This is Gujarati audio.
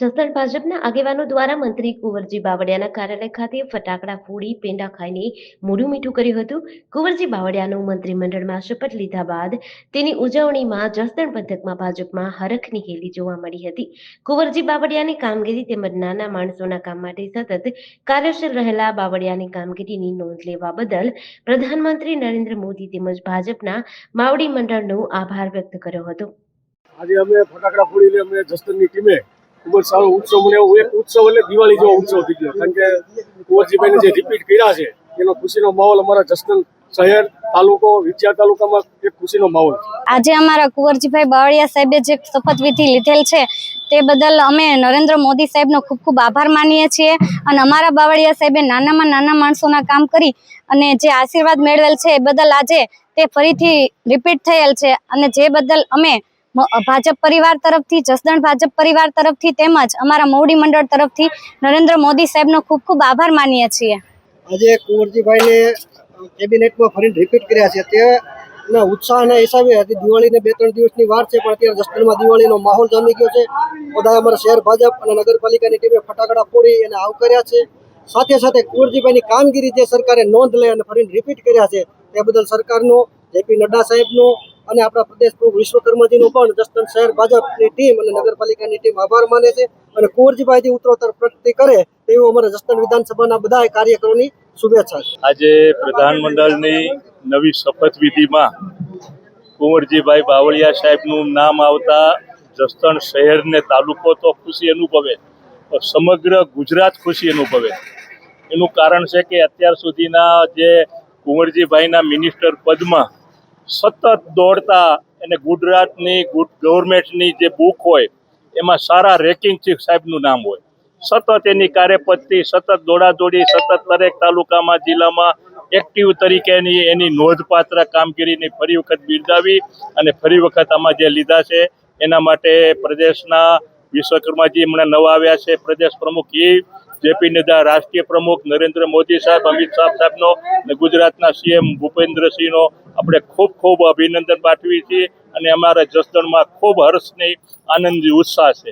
જસદણ ભાજપના આગેવાનો દ્વારા મંત્રી કુંવરજી બાવળિયાના કાર્યાલય ખાતે ફટાકડા ફોડી, પેંડા ખાઈને મોઢું મીઠું કર્યું હતું. કુંવરજી બાવળિયાનું મંત્રીમંડળમાં શપથ લીધા બાદ તેની ઉજવણીમાં જસદણ પંથકમાં ભાજપમાં હરખની હેલી જોવા મળી હતી. કુંવરજી બાવળિયાની કામગીરી તેમજ નાના માણસોના કામ માટે સતત કાર્યશીલ રહેલા બાવળિયાની કામગીરીની નોંધ લેવા બદલ પ્રધાનમંત્રી નરેન્દ્ર મોદી તેમજ ભાજપના માવડી મંડળનો આભાર વ્યક્ત કર્યો હતો. આજે અમે ફટાકડા ફોડીને અમે જસદણની ટીમે ખૂબ જ સારો ઉત્સવ મને એક ઉત્સવ એટલે દિવાળી જેવો ઉત્સવ થઈ ગયો. કારણ કે કુંવરજીભાઈને જે રિપીટ કર્યા છે, એનો ખુશીનો માહોલ અમારા જસદણ શહેર તાલુકો વિચાર તાલુકામાં એક ખુશીનો માહોલ આજે અમારા કુંવરજીભાઈ બાવળિયા સાહેબે જે શપથવિધિ લીધેલ છે, તે બદલ અમે નરેન્દ્ર મોદી સાહેબનો ખૂબ ખૂબ આભાર માનીએ છીએ અને અમારા બાવળિયા સાહેબે નાનામાં નાના માણસોના કામ કરી અને જે આશીર્વાદ મેળવેલ છે એ બદલ આજે તે ફરીથી રિપીટ થયેલ છે અને જે બદલ અમે ભાજપ પરિવાર તરફથી, જસદણ ભાજપ પરિવાર તરફથી તેમજ અમારા મોવડી મંડળ તરફથી નરેન્દ્ર મોદી સાહેબનો ખૂબ ખૂબ આભાર માનીએ છીએ. આજે કુંવરજીભાઈને કેબિનેટમાં ફરીને રિપીટ કર્યા છે. તેના ઉત્સાહના હિસાબે હજી દિવાળીને બે ત્રણ દિવસની વાર છે, પણ અત્યારે જસદણમાં દિવાળીનો માહોલ જામી ગયો છે. બધા અમારા શહેર ભાજપ અને નગરપાલિકાની ટીમે ફટાકડા ફોડી એને આવકાર્યા છે. સાથે સાથે કુંવરજીભાઈની કામગીરી જે સરકારે નોંધ લઈ અને ફરીને રિપીટ કર્યા છે, તે બદલ સરકારનો, જેપી નડ્ડા સાહેબનો અને આપણા પ્રદેશ પ્રમુખ વિશ્વકર્માજીનો પણ જસદણ શહેર ભાજપની ટીમ અને નગરપાલિકાની ટીમ આભાર માને છે અને કુંવરજીભાઈથી ઉત્તરોત્તર પ્રગતિ કરે તેવું અમારા જસદણ વિધાનસભાના બધા કાર્યકરોની શુભેચ્છા છે. આજે પ્રધાનમંડળની નવી શપથવિધિમાં કુંવરજીભાઈ બાવળિયા સાહેબનું નામ આવતા જસદણ શહેર ને તાલુકો તો ખુશી અનુભવે સમગ્ર ગુજરાત ખુશી અનુભવે. એનું કારણ છે કે અત્યાર સુધીના જે કુંવરજીભાઈના મિનિસ્ટર પદમાં સતત દોડતા અને ગુજરાતની ગવર્મેન્ટની જે બુક હોય, એમાં સારા રેકિંગ ચીફ સાહેબનું નામ હોય. સતત એની કાર્યપદ્ધતિ સતત દોડાદોડી, સતત દરેક તાલુકામાં, જિલ્લામાં એક્ટિવ તરીકેની એની નોંધપાત્ર કામગીરીની ફરી વખત બિરદાવી અને ફરી વખત આમાં જે લીધા છે, એના માટે પ્રદેશના વિશ્વકર્માજી હમણાં નવા આવ્યા છે. પ્રદેશ પ્રમુખ એ જેપી નડ્ડા રાષ્ટ્રીય પ્રમુખ નરેન્દ્ર મોદી સાહેબ, અમિત શાહ સાહેબનો અને ગુજરાતના સીએમ ભૂપેન્દ્રસિંહનો આપણે ખૂબ ખૂબ અભિનંદન પાઠવીએ છીએ અને અમારા જસદણમાં ખૂબ હર્ષની આનંદી ઉત્સાહ છે.